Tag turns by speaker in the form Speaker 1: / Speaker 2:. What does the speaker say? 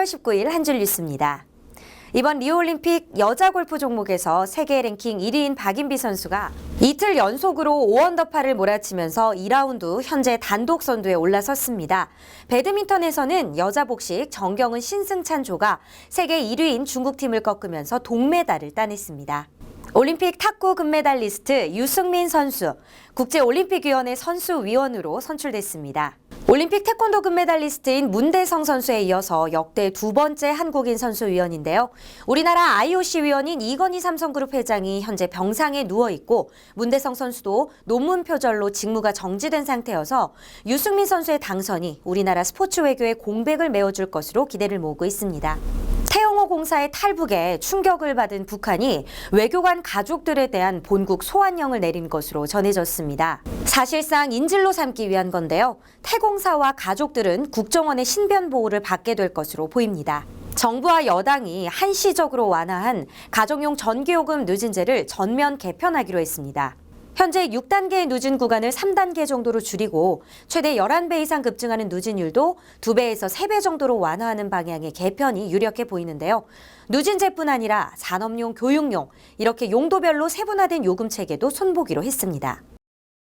Speaker 1: 4월 19일 한 줄 뉴스입니다. 이번 리오올림픽 여자 골프 종목에서 세계 랭킹 1위인 박인비 선수가 이틀 연속으로 5언더파를 몰아치면서 2라운드 현재 단독 선두에 올라섰습니다. 배드민턴에서는 여자 복식 정경은 신승찬 조가 세계 1위인 중국팀을 꺾으면서 동메달을 따냈습니다. 올림픽 탁구 금메달리스트 유승민 선수, 국제올림픽위원회 선수위원으로 선출됐습니다. 올림픽 태권도 금메달리스트인 문대성 선수에 이어서 역대 두 번째 한국인 선수위원인데요. 우리나라 IOC 위원인 이건희 삼성그룹 회장이 현재 병상에 누워 있고 문대성 선수도 논문 표절로 직무가 정지된 상태여서 유승민 선수의 당선이 우리나라 스포츠 외교의 공백을 메워줄 것으로 기대를 모으고 있습니다. 공사의 탈북에 충격을 받은 북한이 외교관 가족들에 대한 본국 소환령을 내린 것으로 전해졌습니다. 사실상 인질로 삼기 위한 건데요. 태공사와 가족들은 국정원의 신변 보호를 받게 될 것으로 보입니다. 정부와 여당이 한시적으로 완화한 가정용 전기요금 누진제를 전면 개편하기로 했습니다. 현재 6단계의 누진 구간을 3단계 정도로 줄이고 최대 11배 이상 급증하는 누진율도 2배에서 3배 정도로 완화하는 방향의 개편이 유력해 보이는데요. 누진제뿐 아니라 산업용, 교육용 이렇게 용도별로 세분화된 요금 체계도 손보기로 했습니다.